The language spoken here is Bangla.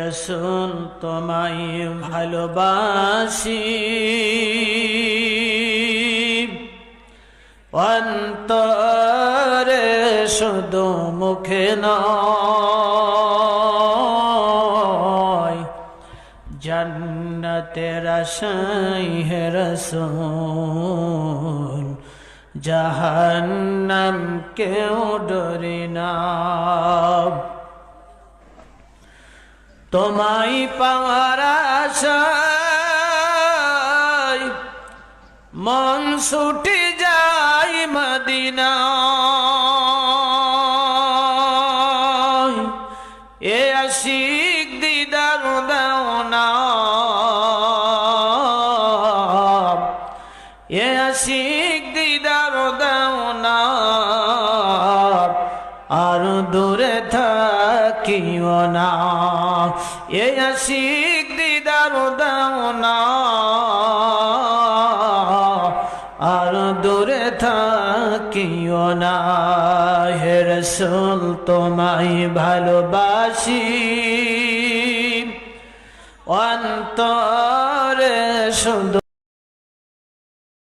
রসুল তোমায় ভালোবাসি। অন্তরে শুধু মুখে নয় জন্নতের আশাই হে রসুল জাহান্নাম কেউ ডরি না। তোমায় পাওয়ার আশায় মন ছুটি যাই মদিনা এ আশিক দিদার দাও না এ আশিক দিদার দাও না আর দূরে থাকিও না। এ আশিক দিদার দাও না আর দূরে থাকিও না। হে রসুল, তোমায় ভালোবাসি। অন্তরে শুধু